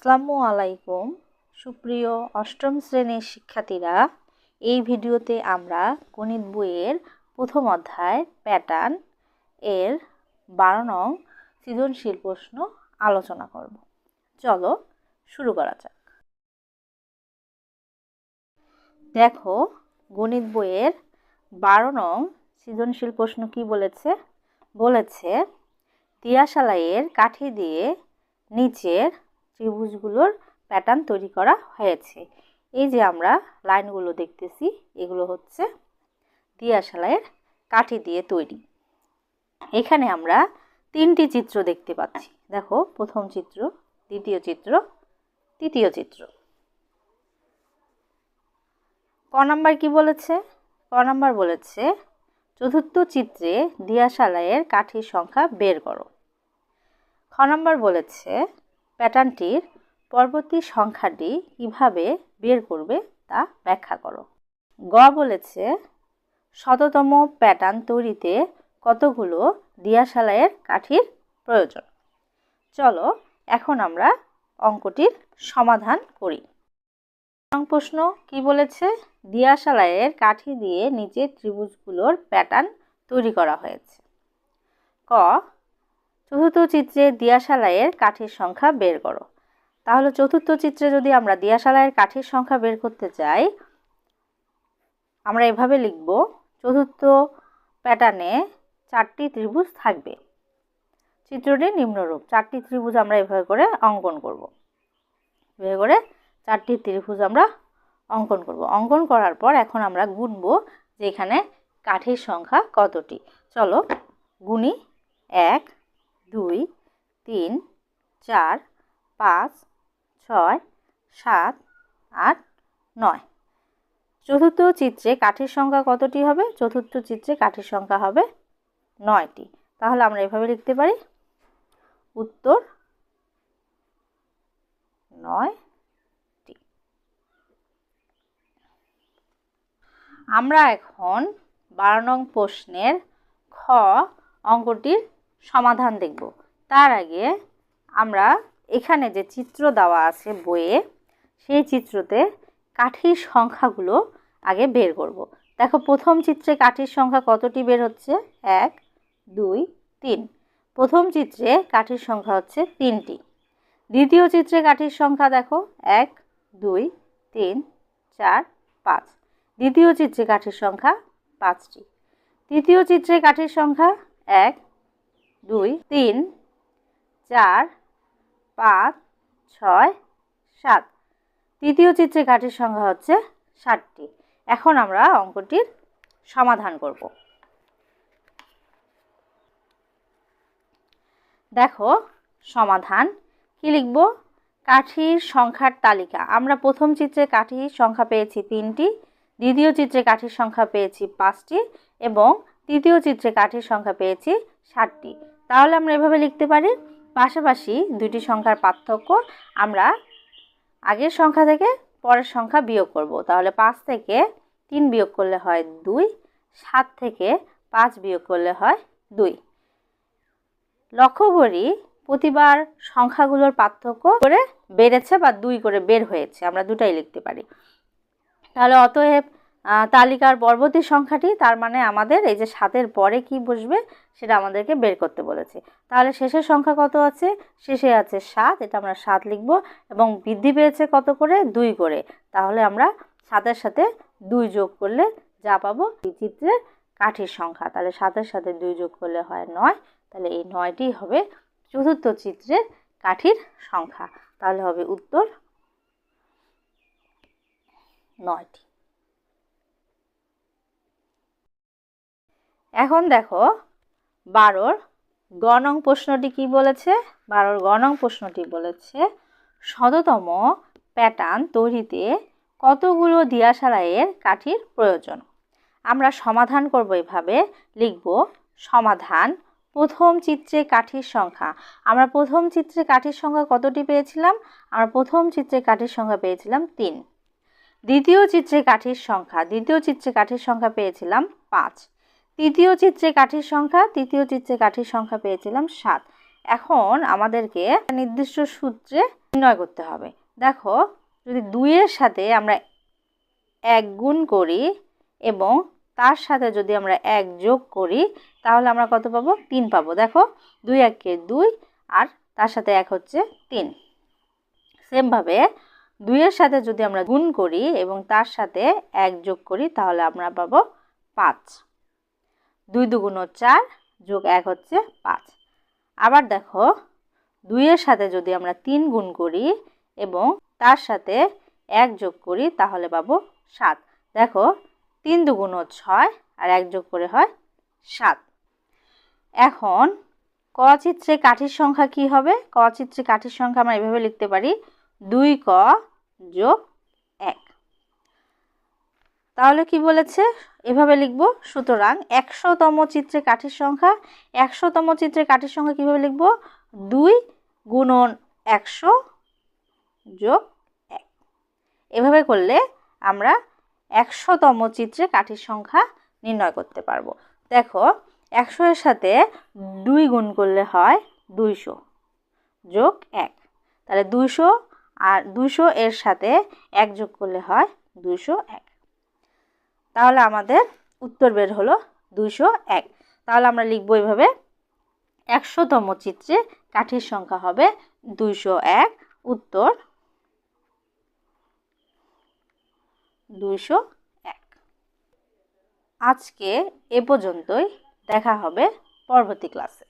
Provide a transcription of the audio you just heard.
আসসালামু আলাইকুম। সুপ্রিয় অষ্টম শ্রেণির শিক্ষার্থীরা, এই ভিডিওতে আমরা গণিত বইয়ের প্রথম অধ্যায় প্যাটার্ন এর বারো নং সৃজনশীল প্রশ্ন আলোচনা করব। চলো শুরু করা যাক। দেখো, গণিত বইয়ের বারো নং সৃজনশীল প্রশ্ন কি বলেছে? বলেছে তিয়াশালাইয়ের কাঠি দিয়ে নিচের ত্রিভুজগুলোর প্যাটার্ন তৈরি করা হয়েছে। এই যে আমরা লাইনগুলো দেখতেছি, এগুলো হচ্ছে দিয়াশালাইয়ের কাঠি দিয়ে তৈরি। এখানে আমরা তিনটি চিত্র দেখতে পাচ্ছি। দেখো, প্রথম চিত্র, দ্বিতীয় চিত্র, তৃতীয় চিত্র। ক নাম্বার কি বলেছে? ক নাম্বার বলেছে, চতুর্থ চিত্রে দিয়াশালাইয়ের কাঠির সংখ্যা বের করো। খ নাম্বার বলেছে প্যাটার্নটির পরবর্তী সংখ্যাটি কীভাবে বের করবে তা ব্যাখ্যা করো। গ বলেছে, শততম প্যাটার্ন তৈরিতে কতগুলো দিয়াশালাইয়ের কাঠির প্রয়োজন? চলো এখন আমরা অঙ্কটির সমাধান করি। প্রশ্ন কি বলেছে? দিয়াশালাইয়ের কাঠি দিয়ে নিচে ত্রিভুজগুলোর প্যাটার্ন তৈরি করা হয়েছে। ক চতুর্থ চিত্রে দিয়াশালাইয়ের কাঠের সংখ্যা বের করো। তাহলে চতুর্থ চিত্রে যদি আমরা দিয়াশালাইয়ের কাঠের সংখ্যা বের করতে চাই আমরা এভাবে লিখব, চতুর্থ প্যাটার্নে চারটি ত্রিভুজ থাকবে। চিত্রটি নিম্নরূপ, চারটি ত্রিভুজ আমরা এভাবে করে অঙ্কন করব। এভাবে করে চারটি ত্রিভুজ আমরা অঙ্কন করব। অঙ্কন করার পর এখন আমরা গুনব যে এখানে কাঠির সংখ্যা কতটি। চলো গুনি এক দুই, তিন, চার, পাঁচ, ছয়, সাত, আট, নয়। চতুর্থ চিত্রে কাঠের সংখ্যা কতটি হবে? চতুর্থ চিত্রে কাঠের সংখ্যা হবে নয়টি। তাহলে আমরা এভাবে লিখতে পারি। উত্তর নয়টি। আমরা এখন বারো নং প্রশ্নের খ অঙ্কটির সমাধান দেখব। তার আগে আমরা এখানে যে চিত্র দেওয়া আছে বইয়ে, সেই চিত্রতে কাঠির সংখ্যাগুলো আগে বের করব। দেখো, প্রথম চিত্রে কাঠির সংখ্যা কতটি বের হচ্ছে? এক, দুই, তিন। প্রথম চিত্রে কাঠির সংখ্যা হচ্ছে তিনটি। দ্বিতীয় চিত্রে কাঠির সংখ্যা দেখো, এক, দুই, তিন, চার, পাঁচ। দ্বিতীয় চিত্রে কাঠির সংখ্যা পাঁচটি। তৃতীয় চিত্রে কাঠির সংখ্যা এক দুই, তিন, চার, পাঁচ, ছয়, সাত। তৃতীয় চিত্রে কাঠির সংখ্যা হচ্ছে ষাটটি। এখন আমরা অঙ্কটির সমাধান করব। দেখো সমাধান, কি লিখব? কাঠির সংখ্যার তালিকা। আমরা প্রথম চিত্রে কাঠির সংখ্যা পেয়েছি তিনটি, দ্বিতীয় চিত্রে কাঠির সংখ্যা পেয়েছি পাঁচটি এবং তৃতীয় চিত্রে কাঠির সংখ্যা পেয়েছি ষাটটি। তাহলে আমরা এভাবে লিখতে পারি। পাশাপাশি দুটি সংখ্যার পার্থক্য আমরা আগের সংখ্যা থেকে পরের সংখ্যা বিয়োগ করব। তাহলে পাঁচ থেকে তিন বিয়োগ করলে হয় দুই, সাত থেকে পাঁচ বিয়োগ করলে হয় দুই। লক্ষ্য করি প্রতিবার সংখ্যাগুলোর পার্থক্য করে বেড়েছে বা দুই করে বের হয়েছে, আমরা দুটাই লিখতে পারি। তাহলে অতএব তালিকার পরবর্তী সংখ্যাটি, তার মানে আমাদের এই যে সাতের পরে কি বসবে সেটা আমাদেরকে বের করতে বলেছে। তাহলে শেষের সংখ্যা কত আছে? শেষে আছে সাত, এটা আমরা সাত লিখব এবং বৃদ্ধি পেয়েছে কত করে? দুই করে। তাহলে আমরা সাতের সাথে দুই যোগ করলে যা পাবো? এই চিত্রের কাঠির সংখ্যা। তাহলে সাতের সাথে দুই যোগ করলে হয় নয়। তাহলে এই নয়টি হবে চতুর্থ চিত্রের কাঠির সংখ্যা। তাহলে হবে উত্তর নয়টি। এখন দেখো, বারোর গণং প্রশ্নটি কি বলেছে? বারোর গণং প্রশ্নটি বলেছে, শততম প্যাটার্ন তৈরিতে কতগুলো দিয়াশালাইয়ের কাঠির প্রয়োজন? আমরা সমাধান করব এভাবে, লিখব সমাধান, প্রথম চিত্রে কাঠির সংখ্যা। আমরা প্রথম চিত্রে কাঠির সংখ্যা কতটি পেয়েছিলাম? আমরা প্রথম চিত্রে কাঠির সংখ্যা পেয়েছিলাম তিন। দ্বিতীয় চিত্রে কাঠির সংখ্যা, দ্বিতীয় চিত্রে কাঠির সংখ্যা পেয়েছিলাম পাঁচ। তৃতীয় চিত্রে কাঠির সংখ্যা, তৃতীয় চিত্রে কাঠির সংখ্যা পেয়েছিলাম সাত। এখন আমাদেরকে নির্দিষ্ট সূত্রে নির্ণয় করতে হবে। দেখো, যদি দুইয়ের সাথে আমরা এক গুণ করি এবং তার সাথে যদি আমরা এক যোগ করি, তাহলে আমরা কত পাবো? তিন পাবো। দেখো, দুই একে দুই আর তার সাথে এক হচ্ছে তিন। সেমভাবে দুইয়ের সাথে যদি আমরা গুণ করি এবং তার সাথে এক যোগ করি, তাহলে আমরা পাবো পাঁচ। দুই দুগুণ চার যোগ এক হচ্ছে পাঁচ। আবার দেখো, দুইয়ের সাথে যদি আমরা তিন গুণ করি এবং তার সাথে এক যোগ করি, তাহলে পাবো সাত। দেখো, তিন দুগুণ ছয় আর এক যোগ করে হয় সাত। এখন ক চিত্রে কাঠির সংখ্যা কি হবে? ক চিত্রে কাঠির সংখ্যা আমরা এভাবে লিখতে পারি, দুই ক যোগ এক। তাহলে কি বলেছে? এভাবে লিখব। সুতরাং একশোতম চিত্রে কাঠির সংখ্যা, একশোতম চিত্রে কাঠির সংখ্যা কীভাবে লিখব? দুই গুণন একশো যোগ এক। এভাবে করলে আমরা একশোতম চিত্রে কাঠির সংখ্যা নির্ণয় করতে পারব। দেখো, একশো এর সাথে দুই গুণ করলে হয় দুইশো যোগ এক। তাহলে দুইশো আর দুইশো এর সাথে এক যোগ করলে হয় দুইশো এক। তাহলে আমাদের উত্তর বের হলো দুইশো এক। তাহলে আমরা লিখব এইভাবে একশোতম চিত্রে কাঠির সংখ্যা হবে দুইশো এক, উত্তর দুইশো এক। আজকে এ পর্যন্তই, দেখা হবে পরবর্তী ক্লাসে